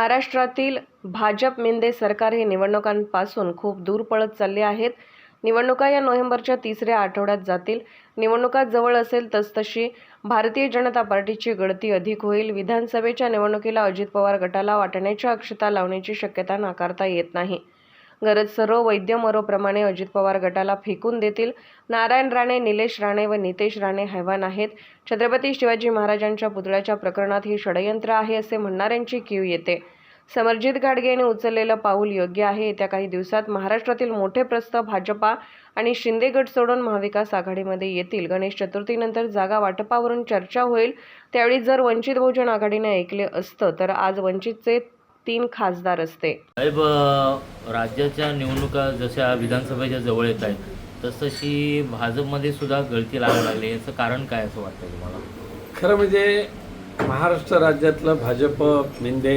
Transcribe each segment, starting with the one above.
महाराष्ट्रातील भाजप मेंदे सरकार हे निवडणुकांपासून खूप दूर पळत चालले आहेत. निवडणुका या नोव्हेंबरच्या तिसऱ्या आठवड्यात जातील. निवडणुका जवळ असेल तसतशी भारतीय जनता पार्टीची गळती अधिक होईल. विधानसभेच्या निवडणुकीला अजित पवार गटाला वाटण्याच्या अक्षता लावण्याची शक्यता नाकारता येत नाही. गरज सर्व वैद्य मरोप्रमाणे अजित पवार गटाला फेकून देतील. नारायण राणे निलेश राणे व नितेश राणे हैवान आहेत. छत्रपती शिवाजी महाराजांच्या पुतळ्याच्या प्रकरणात ही षडयंत्र आहे असे म्हणणाऱ्यांची कीव येते. समरजित गाडगेने यांनी उचललेलं पाऊल योग्य आहे. येत्या काही दिवसात महाराष्ट्रातील मोठे प्रस्ताव भाजपा आणि शिंदे गट सोडून महाविकास आघाडीमध्ये येतील. गणेश चतुर्थीनंतर जागा वाटपावरून चर्चा होईल. त्यावेळी जर वंचित बहुजन आघाडीने ऐकले असतं तर आज वंचितचे तीन खासदार असते. साहेब अ, राज्याच्या निवडणुका जशा विधानसभेच्या जवळ येत आहेत तसतशी भाजपमध्ये सुद्धा गळती लागायला लागली. याचं कारण काय असं वाटतं तुम्हाला? खरं म्हणजे महाराष्ट्र राज्यातलं भाजप मिंदे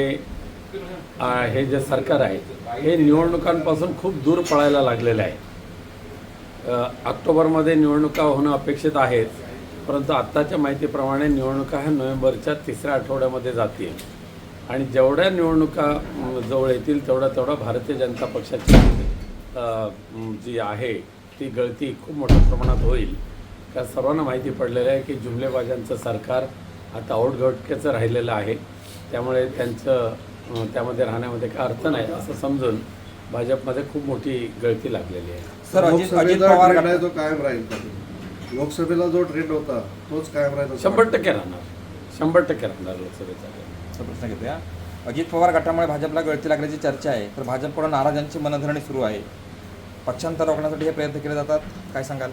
आ, हे जे सरकार आहे हे निवडणुकांपासून खूप दूर पळायला लागलेलं आहे. ऑक्टोबरमध्ये निवडणुका होणं अपेक्षित आहेत परंतु आत्ताच्या माहितीप्रमाणे निवडणुका ह्या नोव्हेंबरच्या तिसऱ्या आठवड्यामध्ये जातील. आणि जेवढ्या निवडणुका जवळ येतील तेवढा तेवढा भारतीय जनता पक्षाची जी आहे ती गळती खूप मोठ्या प्रमाणात होईल त्या सर्वांना माहिती पडलेलं आहे की जुमलेबाजांचं सरकार आता औटघटकेचं राहिलेलं आहे त्यामुळे त्यांचं त्यामध्ये राहण्यामध्ये काय अर्थ नाही असं समजून भाजपमध्ये खूप मोठी गळती लागलेली आहे सर अजित पवार कायम राहील? लोकसभेला जो ट्रेंड होता तोच कायम राहील शंभर. टक्के राहणार शंभर टक्के राहणार लोकसभेचा प्रश्न घेतोया. अजित पवार गटामुळे भाजपला गळती लागल्याची चर्चा आहे तर भाजपकडून नाराजांची मनधरणी सुरू आहे. पक्षांतर रोखण्यासाठी हे प्रयत्न केले जातात. काय सांगाल?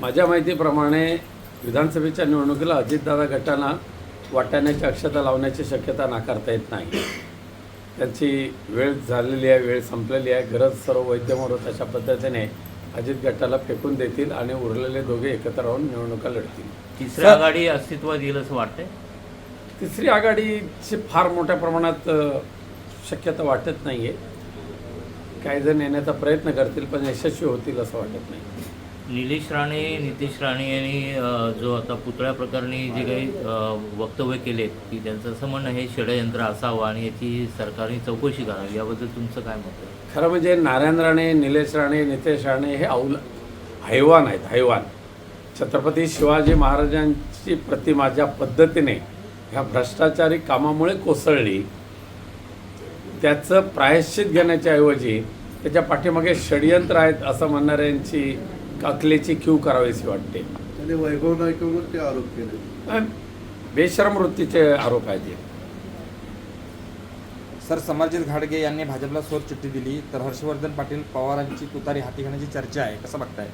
माझ्या माहितीप्रमाणे विधानसभेच्या निवडणुकीला अजितदादा गटांना वाटाण्याची अक्षता लावण्याची शक्यता नाकारता येत नाही. त्यांची वेळ झालेली आहे वेळ संपलेली आहे. गरज सर्व वैद्यमोरत अशा पद्धतीने अजित गटाला फेकून देतील आणि उरलेले दोघे एकत्र राहून निवडणुका लढतील. तिसरी सर- आघाडी अस्तित्वात येईल असं वाटतंय? तिसरी आघाडीची फार मोठ्या प्रमाणात शक्यता वाटत नाही आहे काही जण येण्याचा प्रयत्न करतील पण यशस्वी होतील असं वाटत नाही. निलेश राणे नितेश राणे यांनी जो आता पुतळ्या प्रकरणी जे काही वक्तव्य केलेत की त्यांचं असं म्हणणं हे षडयंत्र असावं आणि याची सरकारने चौकशी करावी याबद्दल तुमचं काय मत आहे? खरं म्हणजे नारायण राणे निलेश राणे नितेश राणे हे औल हैवान आहेत हैवान. छत्रपती शिवाजी महाराजांची प्रतिमा ज्या पद्धतीने ह्या भ्रष्टाचारी कामामुळे कोसळली. त्याचं प्रायश्चित घेण्याच्या ऐवजी त्याच्या पाठीमागे षडयंत्र आहेत असं म्हणणाऱ्यांची अकलेची क्यू करावीशी वाटते. वैभव नाईकवर ते आरोप केले. बेशरम वृत्तीचे आरोप आहेत. सर समरजित घाडगे यांनी भाजपला सोर चिठ्ठी दिली तर हर्षवर्धन पाटील पवारांची तुतारी हाती घेण्याची चर्चा आहे कसं बघताय?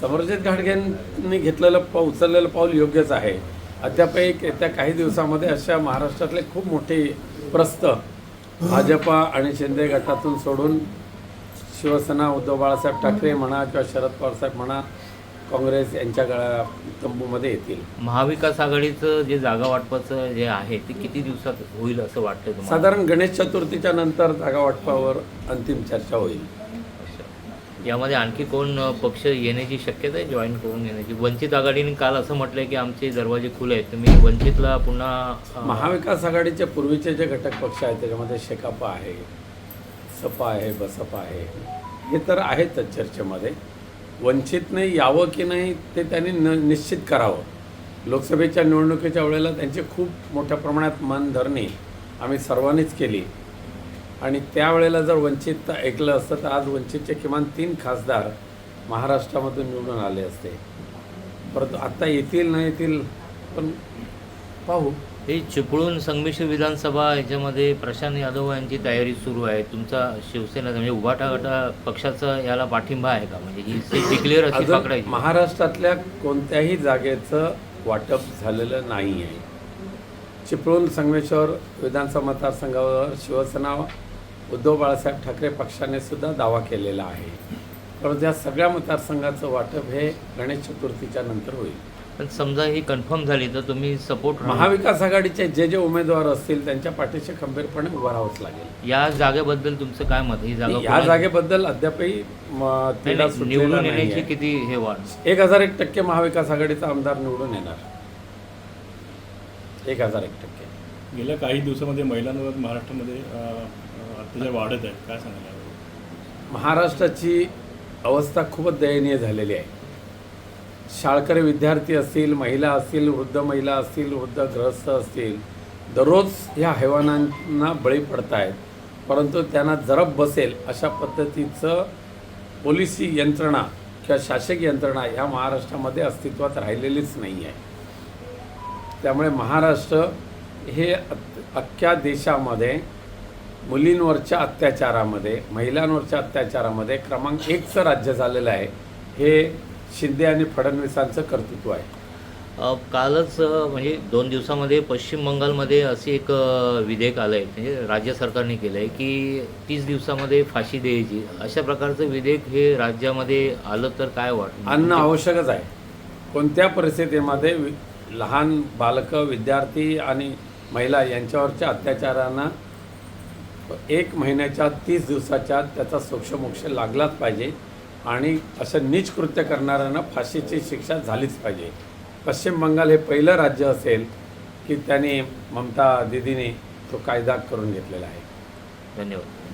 समरजित घाटगेंनी घेतलेलं पाऊल उचललेलं पाऊल योग्यच आहे. अद्याप एक येत्या काही दिवसामध्ये अशा महाराष्ट्रातले खूप मोठे प्रस्त भाजपा आणि शिंदे गटातून सोडून शिवसेना उद्धव बाळासाहेब ठाकरे म्हणा किंवा शरद पवारसाहेब म्हणा काँग्रेस यांच्या गळा तंबूमध्ये येतील महाविकास आघाडीचं जे जागा वाटपाचं जे आहे ते किती दिवसात होईल असं वाटतं साधारण गणेश चतुर्थीच्या नंतर जागा वाटपावर अंतिम चर्चा होईल. यामध्ये आणखी कोण पक्ष येण्याची शक्यता आहे? जॉईन करून येण्याची. वंचित आघाडीने काल असं म्हटलंय की आमचे दरवाजे खुले आहेत. तुम्ही वंचितला पुन्हा महाविकास आघाडीच्या पूर्वीचे जे घटक पक्ष आहेत त्याच्यामध्ये शेकापा आहे सपा आहे बसपा आहे हे तर आहेतच चर्चेमध्ये. वंचितने यावं की नाही ते त्यांनी न निश्चित करावं. लोकसभेच्या निवडणुकीच्या वेळेला त्यांची खूप मोठ्या प्रमाणात मनधरणी आम्ही सर्वांनीच केली. आणि त्यावेळेला जर वंचित ऐकलं असतं तर आज वंचितचे किमान तीन खासदार महाराष्ट्रामधून निवडून आले असते. परंतु आत्ता येतील नाही येतील पण पाहू. हे चिपळूण संमिश्र विधानसभा याच्यामध्ये प्रशांत यादव यांची तयारी सुरू आहे. तुमचा शिवसेना म्हणजे उभाटा गटा पक्षाचा याला पाठिंबा आहे का? म्हणजे ही डिक्लेअर अशी पकडायची. महाराष्ट्रातल्या कोणत्याही जागेचं वाटप झालेलं नाही आहे चिपळूण संगमेश्वर विधानसभा मतदारसंघावर शिवसेना उद्धव बाळासाहेब ठाकरे पक्षाने सुद्धा दावा केलेला आहे. परंतु या सगळ्या मतदारसंघाचं वाटप हे गणेश चतुर्थीच्या नंतर होईल. पण समजा ही कन्फर्म झाली तर तुम्ही सपोर्ट महाविकास आघाडीचे जे जे उमेदवार असतील त्यांच्या पाठीशी खंबीरपणे उभं राहावंच लागेल. या जागेबद्दल तुमचं काय मत? ही जागा या कोणा- जागेबद्दल अद्यापही म, नाही, तिढा नाही, सुटलेला निवडून नाहीये. येण्याची किती हे वाढ? एक हजार एक टक्के महाविकास आघाडीचा आमदार निवडून येणार. एक हजार एक टक्के. गेल्या काही दिवसामध्ये महिलांवर महाराष्ट्रामध्ये अत्याचार वाढत आहे काय सांगायला महाराष्ट्राची अवस्था खूपच दयनीय झालेली आहे. शाळकरी विद्यार्थी असतील महिला असतील वृद्ध महिला असतील वृद्ध ग्रहस्थ असतील दररोज ह्या हैवानांना बळी पडत आहेत परंतु त्यांना जरब बसेल अशा पद्धतीचं पोलिसी यंत्रणा किंवा शासक यंत्रणा ह्या महाराष्ट्रामध्ये अस्तित्वात राहिलेलीच नाही आहे त्यामुळे महाराष्ट्र हे अख्ख्या देशामध्ये मुलींवरच्या अत्याचारामध्ये महिलांवरच्या अत्याचारामध्ये क्रमांक एकचं राज्य झालेलं आहे. हे शिंदे आणि फडणवीसांचं कर्तृत्व आहे. कालच म्हणजे दोन दिवसामध्ये पश्चिम बंगालमध्ये असे एक विधेयक आलं आहे म्हणजे राज्य सरकारने केलं आहे की तीस दिवसामध्ये फाशी द्यायची. अशा प्रकारचं विधेयक हे राज्यामध्ये आलं तर काय वाटतं अन्न आवश्यकच आहे. कोणत्या परिस्थितीमध्ये लहान बालकं विद्यार्थी आणि महिला यांच्यावरच्या अत्याचारांना एक महिन्याच्या तीस दिवसाच्या त्याचा सोक्षमोक्ष लागलाच पाहिजे आणि असं नीच कृत्य करणाऱ्यांना फाशीची शिक्षा झालीच पाहिजे. पश्चिम बंगाल हे पहिलं राज्य असेल की त्याने ममता दिदीने तो कायदा करून घेतलेला आहे. धन्यवाद.